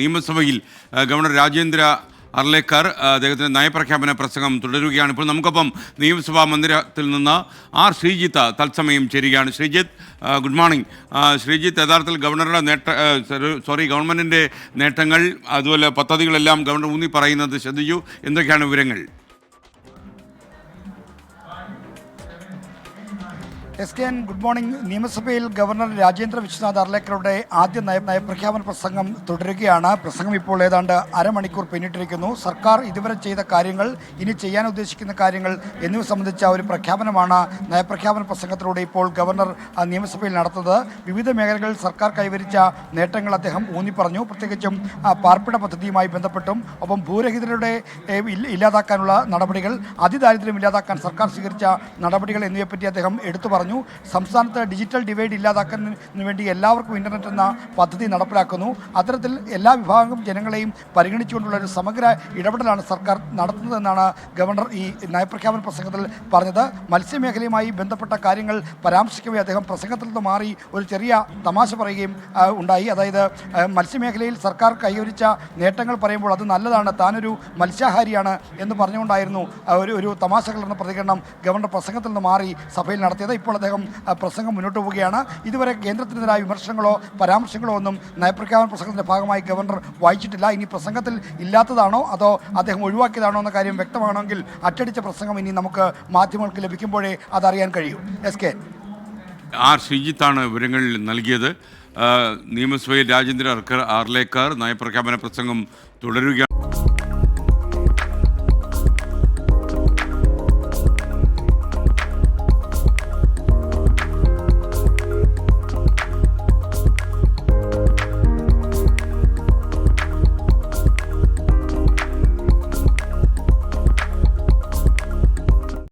നിയമസഭയിൽ ഗവർണർ രാജേന്ദ്ര അർലേക്കർ അദ്ദേഹത്തിന്റെ നയപ്രഖ്യാപന പ്രസംഗം തുടരുകയാണ്. ഇപ്പോൾ നമുക്കൊപ്പം നിയമസഭാ മന്ദിരത്തിൽ നിന്ന് ആർ ശ്രീജിത്ത് തത്സമയം ചേരുകയാണ്. Sreejith good morning. ശ്രീജിത്ത് യഥാർത്ഥത്തിൽ ഗവർണറുടെ നേട്ട സോറി ഗവൺമെന്റിന്റെ നേട്ടങ്ങൾ അതുപോലെ പദ്ധതികളെല്ലാം ഗവർണർ ഊന്നി പറയുന്നത് ശ്രദ്ധിച്ചു. എന്തൊക്കെയാണ് വിവരങ്ങൾ? S K N good morning. നിയമസഭയിൽ ഗവർണർ രാജേന്ദ്ര വിശ്വനാഥ് അർലേക്കറുടെ ആദ്യ നയ നയപ്രഖ്യാപന പ്രസംഗം തുടരുകയാണ്. പ്രസംഗം ഇപ്പോൾ ഏതാണ്ട് അരമണിക്കൂർ പിന്നിട്ടിരിക്കുന്നു. സർക്കാർ ഇതുവരെ ചെയ്ത കാര്യങ്ങൾ ഇനി ചെയ്യാൻ ഉദ്ദേശിക്കുന്ന കാര്യങ്ങൾ എന്നിവ സംബന്ധിച്ച ഒരു പ്രഖ്യാപനമാണ് നയപ്രഖ്യാപന പ്രസംഗത്തിലൂടെ ഇപ്പോൾ ഗവർണർ നിയമസഭയിൽ നടത്തുന്നത്. വിവിധ മേഖലകളിൽ സർക്കാർ കൈവരിച്ച നേട്ടങ്ങൾ അദ്ദേഹം ഊന്നി പറഞ്ഞു പ്രത്യേകിച്ചും പാർപ്പിട പദ്ധതിയുമായി ബന്ധപ്പെട്ടും ഒപ്പം ഭൂരഹിതരുടെ ഇല്ലാതാക്കാനുള്ള നടപടികൾ അതിദാരിദ്ര്യം ഇല്ലാതാക്കാൻ സർക്കാർ സ്വീകരിച്ച നടപടികൾ എന്നിവയെപ്പറ്റി അദ്ദേഹം എടുത്തു പറഞ്ഞു. സംസ്ഥാനത്ത് ഡിജിറ്റൽ ഡിവൈഡ് ഇല്ലാതാക്കുന്നതിന് വേണ്ടി എല്ലാവർക്കും ഇന്റർനെറ്റ് എന്ന പദ്ധതി നടപ്പിലാക്കുന്നു. അത്തരത്തിൽ എല്ലാ വിഭാഗം ജനങ്ങളെയും പരിഗണിച്ചുകൊണ്ടുള്ള ഒരു സമഗ്ര ഇടപെടലാണ് സർക്കാർ നടത്തുന്നതെന്നാണ് ഗവർണർ ഈ നയപ്രഖ്യാപന പ്രസംഗത്തിൽ പറഞ്ഞത്. മത്സ്യമേഖലയുമായി ബന്ധപ്പെട്ട കാര്യങ്ങൾ പരാമർശിക്കവേ അദ്ദേഹം പ്രസംഗത്തിൽ നിന്ന് മാറി ഒരു ചെറിയ തമാശ പറയുകയും ഉണ്ടായി. അതായത് മത്സ്യമേഖലയിൽ സർക്കാർ കൈവരിച്ച നേട്ടങ്ങൾ പറയുമ്പോൾ അത് നല്ലതാണ് താനൊരു മത്സ്യാഹാരിയാണ് എന്ന് പറഞ്ഞുകൊണ്ടായിരുന്നു ഒരു ഒരു തമാശ കലർന്ന പ്രതികരണം ഗവർണർ പ്രസംഗത്തിൽ നിന്ന് മാറി സഭയിൽ നടത്തിയത്. ഇപ്പോൾ അദ്ദേഹം പ്രസംഗം മുന്നോട്ട് പോവുകയാണ്. ഇതുവരെ കേന്ദ്രത്തിനെതിരായ വിമർശനങ്ങളോ പരാമർശങ്ങളോ ഒന്നും നയപ്രഖ്യാപന പ്രസംഗത്തിന്റെ ഭാഗമായി ഗവർണർ വായിച്ചിട്ടില്ല. ഇനി പ്രസംഗത്തിൽ ഇല്ലാത്തതാണോ അതോ അദ്ദേഹം ഒഴിവാക്കിയതാണോ എന്ന കാര്യം വ്യക്തമാണെങ്കിൽ അച്ചടിച്ച പ്രസംഗം ഇനി നമുക്ക് മാധ്യമങ്ങൾക്ക് ലഭിക്കുമ്പോഴേ അതറിയാൻ കഴിയൂ. S K. ആർ ശ്രീജിത്താണ് വിവരങ്ങൾ നൽകിയത്. നിയമസഭയിൽ രാജേന്ദ്ര ആർലേക്കർ നയപ്രഖ്യാപന പ്രസംഗം തുടരുകയാണ്.